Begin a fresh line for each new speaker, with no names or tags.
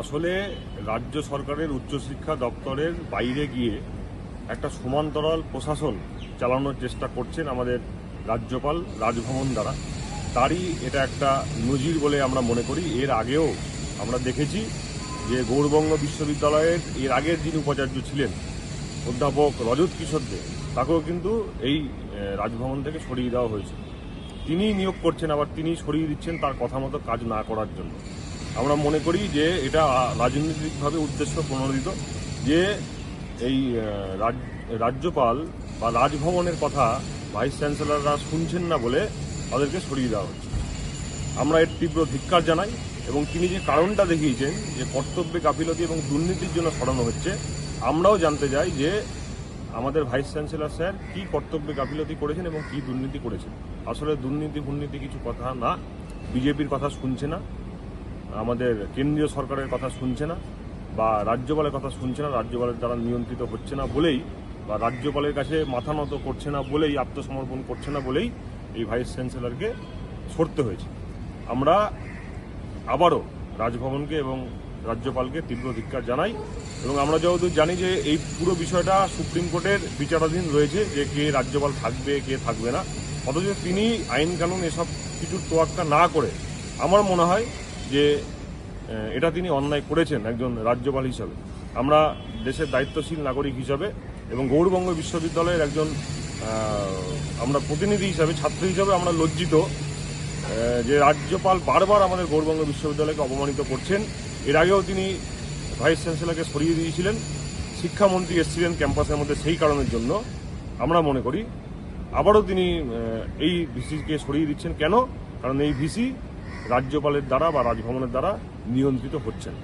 আসলে রাজ্য সরকারের উচ্চশিক্ষা দপ্তরের বাইরে গিয়ে একটা সমান্তরাল প্রশাসন চালানোর চেষ্টা করছেন আমাদের রাজ্যপাল রাজভবন দ্বারা। তারই এটা একটা নজির বলে আমরা মনে করি। এর আগেও আমরা দেখেছি যে গৌরবঙ্গ বিশ্ববিদ্যালয়ের এর আগের যিনি উপাচার্য ছিলেন, অধ্যাপক রজত কিশোর তাকেও কিন্তু এই রাজভবন থেকে সরিয়ে দেওয়া হয়েছে। তিনি নিয়োগ করছেন, আবার তিনি সরিয়ে দিচ্ছেন তার কথা মতো কাজ না করার জন্য। আমরা মনে করি যে এটা রাজনৈতিকভাবে উদ্দেশ্য প্রণোদিত, যে এই রাজ- রাজ্যপাল বা রাজভবনের কথা ভাইস চ্যান্সেলররা শুনছেন না বলে তাদেরকে সরিয়ে দেওয়া হচ্ছে। আমরা এর তীব্র ধিক্কার জানাই এবং তিনি যে কারণটা দেখিয়েছেন, যে কর্তব্যে গাফিলতি এবং দুর্নীতির জন্য সরানো হচ্ছে, আমরাও জানতে চাই যে আমাদের ভাইস চ্যান্সেলর স্যার কি কর্তব্যে গাফিলতি করেছেন এবং কি দুর্নীতি করেছেন। আসলে দুর্নীতি ফুর্নীতি কিছু কথা না, বিজেপির কথা শুনছে না। আমাদের কেন্দ্রীয় সরকারের কথা শুনছে না বা রাজ্যপালের কথা শুনছে না, রাজ্যপালের দ্বারা নিয়ন্ত্রিত হচ্ছে না বলেই বা রাজ্যপালের কাছে মাথা নত করছে না বলেই, আত্মসমর্পণ করছে না বলেই এই ভাইস চ্যান্সেলরকে সরতে হয়েছে। আমরা আবারও রাজভবনকে এবং রাজ্যপালকে তীব্র ধিক্কার জানাই এবং আমরা যেহেতু জানি যে এই পুরো বিষয়টা সুপ্রিম কোর্টের বিচারাধীন রয়েছে যে কে রাজ্যপাল থাকবে, কে থাকবে না। অথচ তিনি আইন কানুন এসব কিছুর তোয়াক্কা না করে, আমার মনে হয় যে এটা তিনি অন্যায় করেছেন একজন রাজ্যপাল হিসাবে। আমরা দেশের দায়িত্বশীল নাগরিক হিসাবে এবং গৌরবঙ্গ বিশ্ববিদ্যালয়ের একজন আমরা প্রতিনিধি হিসাবে, ছাত্র হিসাবে আমরা লজ্জিত যে রাজ্যপাল বারবার আমাদের গৌরবঙ্গ বিশ্ববিদ্যালয়কে অপমানিত করছেন। এর আগেও তিনি ভাইস চ্যান্সেলরকে সরিয়ে দিয়েছিলেন। শিক্ষামন্ত্রী এসেছিলেন ক্যাম্পাসের মধ্যে সেই কারণের জন্য। আমরা মনে করি, আবারও তিনি এই ভিসিকে সরিয়ে দিচ্ছেন। কেন? কারণ এই ভিসি রাজ্যপালের দ্বারা বা রাজভবনের দ্বারা নিয়ন্ত্রিত হচ্ছেন।